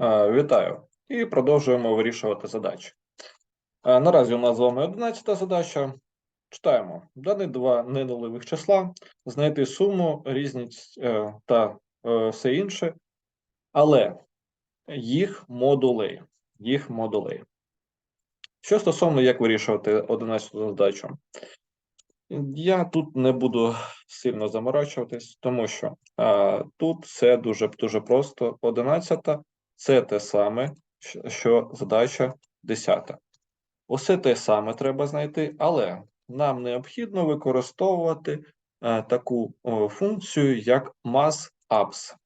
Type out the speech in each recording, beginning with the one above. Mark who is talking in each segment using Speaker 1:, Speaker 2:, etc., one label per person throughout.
Speaker 1: Е, Вітаю! І продовжуємо вирішувати задачі. Е, Наразі у нас з вами 11 задача. Читаємо. Дані два ненулевих числа, знайти суму, різність е, та все інше, але їх модулей. Їх модулей. Що стосовно як вирішувати 11 задачу, я тут не буду сильно заморачуватись, тому що е, тут все дуже дуже просто. 11 це те саме, що- задача 10. Усе те саме треба знайти, але нам необхідно використовувати е, таку функцію, як mass_ups.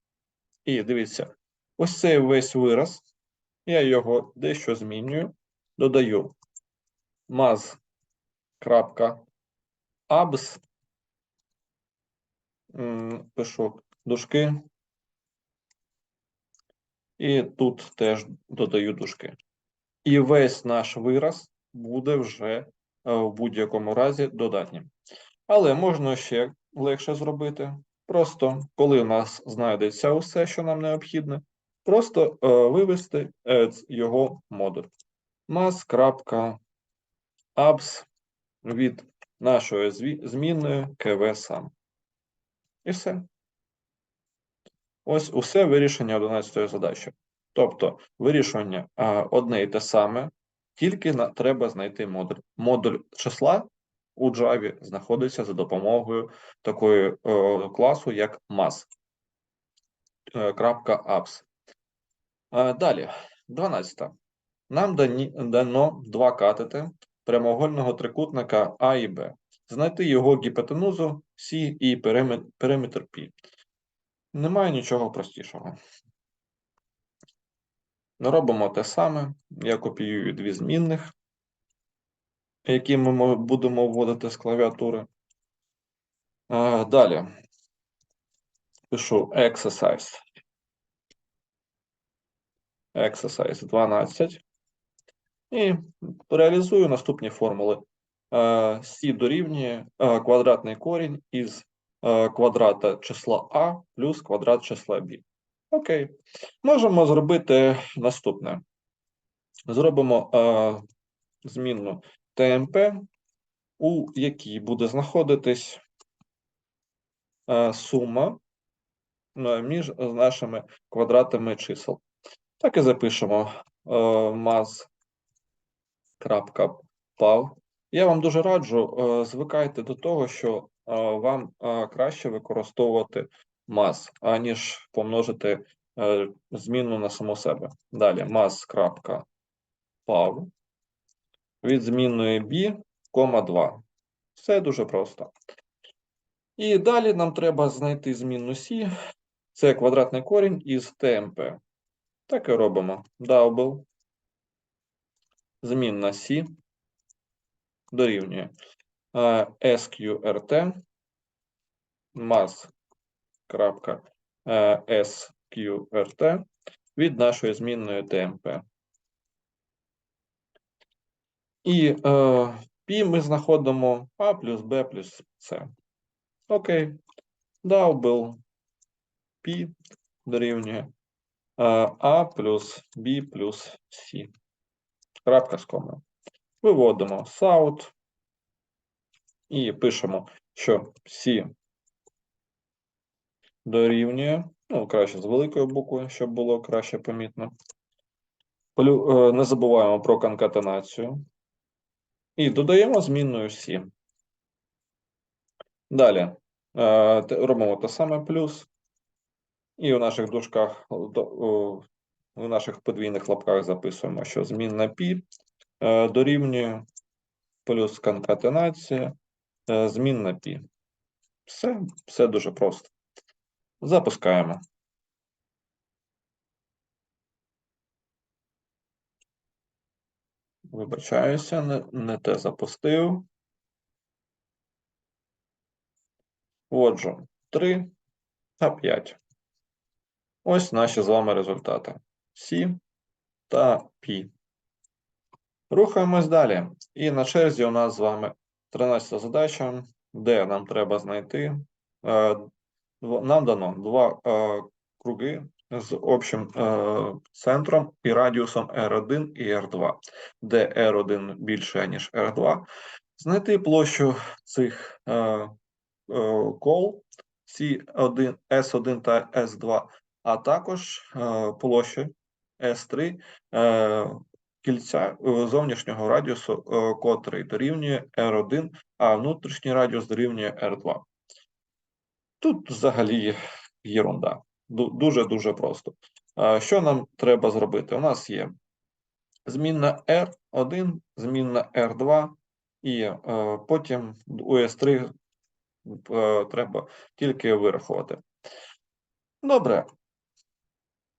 Speaker 1: І дивіться, ось цей весь вираз, я його дещо змінюю, додаю mass.abs, пишу дужки, і тут теж додаю дужки. І весь наш вираз буде вже е, в будь-якому разі додатнім. Але можна ще легше зробити. Просто коли у нас знайдеться усе, що нам необхідне, просто е, вивести е, його модуль. mass.abs від нашої змінної kv. І все. Ось усе вирішення 11 задачі. Тобто вирішення а, одне і те саме, тільки на, треба знайти модуль. Модуль числа у Java знаходиться за допомогою такої е, класу, як mass. е. Е, Далі, 12. Нам дані, дано два катети прямоугольного трикутника А і Б. Знайти його гіпотенузу С і периметр, Пі. Немає нічого простішого. Робимо те саме. Я копіюю дві змінних, які ми будемо вводити з клавіатури. Далі пишу exercise. Exercise 12. І реалізую наступні формули. Сі дорівнює квадратний корінь із квадрата числа А плюс квадрат числа Б. Окей. Можемо зробити наступне. Зробимо е, змінну ТМП, у якій буде знаходитись е, сума е, між нашими квадратами чисел. Так і запишемо е, maz.pav. Я вам дуже раджу, е, звикайте до того, що е, вам краще використовувати maz, аніж помножити е, змінну на саму себе. Далі maz.pav від змінної b, кома 2. Все дуже просто. І далі нам треба знайти змінну c. Це квадратний корінь із TMP. Так і робимо. Double. Змінна C дорівнює SQRT mass.SQRT від нашої змінної TMP. І е, P ми знаходимо A плюс B плюс C. Окей. Double P дорівнює е, A плюс B плюс C. Крапка з комою. Виводимо south і пишемо, що C дорівнює, ну, краще з великою буквою, щоб було краще помітно. Е, Не забуваємо про конкатенацію. І додаємо змінною C. Далі е, робимо те саме плюс. І у наших дужках, у наших подвійних лапках записуємо, що змінна е, дорівнює плюс конкатенація, е, змінна π. Все, все дуже просто. Запускаємо. Вибачаюся, не, не те запустив. Вводжу 3 та 5. Ось наші з вами результати. Сі та Пі. Рухаємось далі. І на черзі у нас з вами 13 задача, де нам треба знайти. е, Нам дано два е, круги з общим е, центром і радіусом R1 і R2, де R1 більше, ніж R2. Знайти площу цих кол C1, S1 та S2, а також площі S3 е, кільця е, зовнішнього радіусу, е, котрий дорівнює R1, а внутрішній радіус дорівнює R2. Тут взагалі єрунда. Дуже-дуже просто. Що нам треба зробити? У нас є змінна R1, змінна R2, і е, потім у S3 е, треба тільки вирахувати. Добре.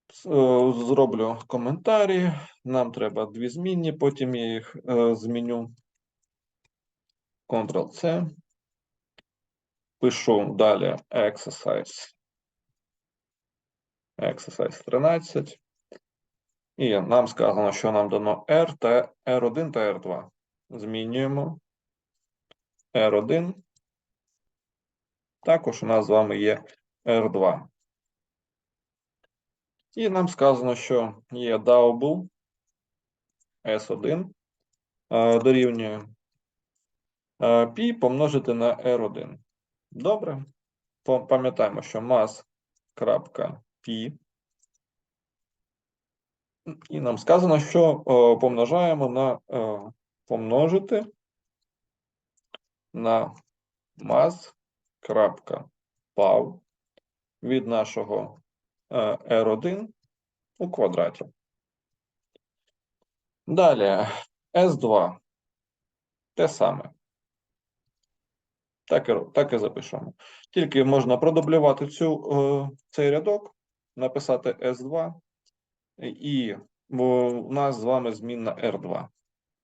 Speaker 1: Е, зроблю коментарі. Нам треба дві змінні, потім я їх зміню. Ctrl-C. Пишу далі exercise. Exercise 13. І нам сказано, що нам дано R та R1 та R2. Змінюємо R1. Також у нас з вами є R2. І нам сказано, що є double S1 дорівнює π помножити на R1. Добре. Пам'ятаємо, що mass.p. І нам сказано, що помножаємо на помножити на mass.pav від нашого R1 у квадраті. Далі S2 те саме. Так і так і запишемо. Тільки можна продублювати цю, е, цей рядок, написати S2, і у нас з вами змінна R2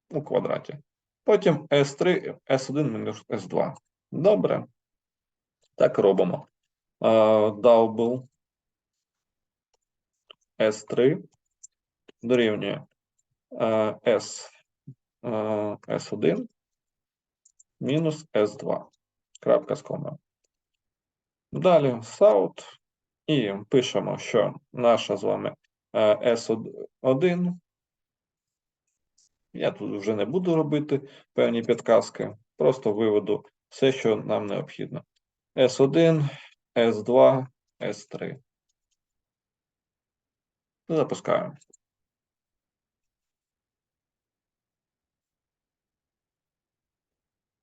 Speaker 1: у квадраті. Потім S3, S1 мінус S2. Добре. Так робимо. Double S3 дорівнює S, S1 мінус S2 крапка з комою. Далі South і пишемо, що наша з вами S1. Я тут вже не буду робити певні підказки, просто виведу все, що нам необхідно. S1, S2, S3. Запускаємо.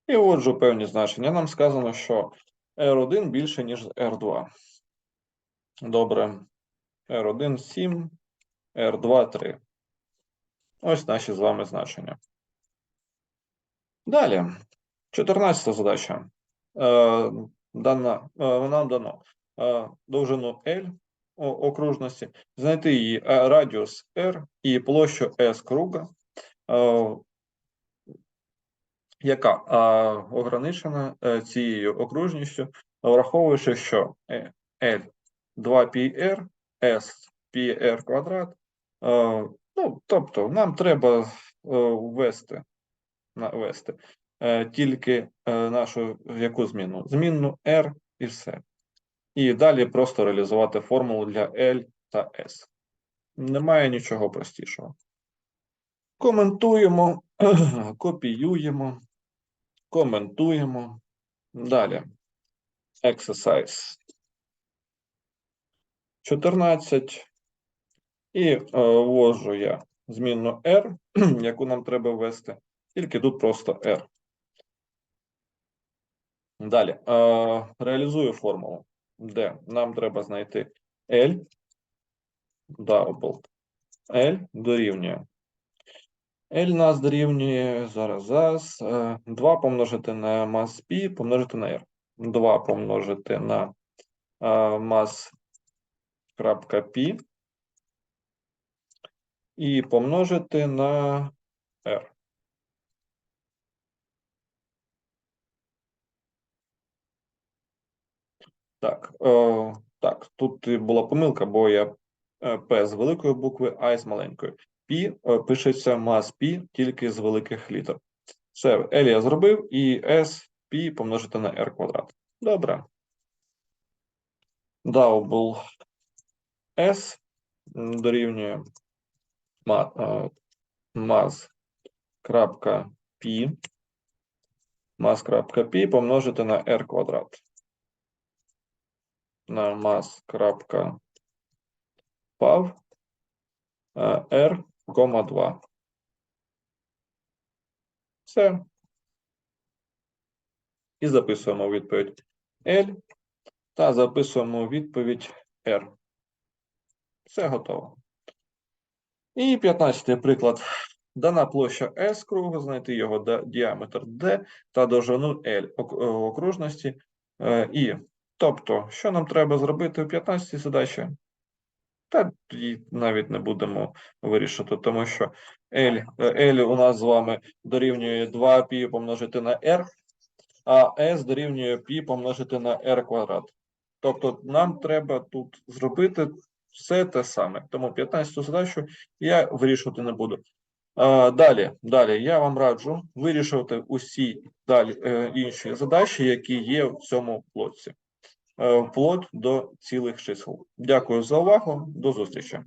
Speaker 1: І отже, певні значення. Нам сказано, що R1 більше, ніж R2. Добре. R1 7, R2 3. Ось наші з вами значення. Далі. 14 задача. Е, дана, е, Нам дано е, довжину L окружності, знайти її е, радіус R і площу S круга. Е, яка ограничена е, цією окружністю, враховуючи, що L 2πr, S πr квадрат. Ну, Тобто, нам треба ввести ввести тільки нашу яку зміну? Змінну R і все. І далі просто реалізувати формулу для L та S. Немає нічого простішого. Коментуємо, копіюємо коментуємо. Далі. Exercise 14. І е, ввожу я змінну R, яку нам треба ввести, тільки тут просто R. Далі. Е, реалізую формулу, де нам треба знайти L, double L дорівнює L нас дорівнює зараз зараз 2 е, помножити на мас π помножити на R. 2 помножити на mass.p і помножити на R. Так, о, так, тут була помилка, бо я е, P з великої букви, А з маленької. Пі е, пишеться мас пі тільки з великих літер. Все, L я зробив, і S пі помножити на R квадрат. Добре. Double S дорівнює ма- е, mas.p mas.p помножити на r квадрат. На mas.pav е, r, кома 2. Все. І записуємо відповідь L та записуємо відповідь R. Все готово. І 15 приклад. Дана площа S кругу, знайти його діаметр D та довжину L е, окружності е, І. Тобто, що нам треба зробити в 15-й задачі? Та тоді навіть не будемо вирішити, тому що L, е, L у нас з вами дорівнює 2π помножити на R, а S дорівнює π помножити на R квадрат. Тобто нам треба тут зробити все те саме. Тому 15 задачу я вирішувати не буду. Далі, далі я вам раджу вирішувати усі далі е, інші задачі, які є в цьому блоці, вплоть до цілих чисел. Дякую за увагу. До зустрічі.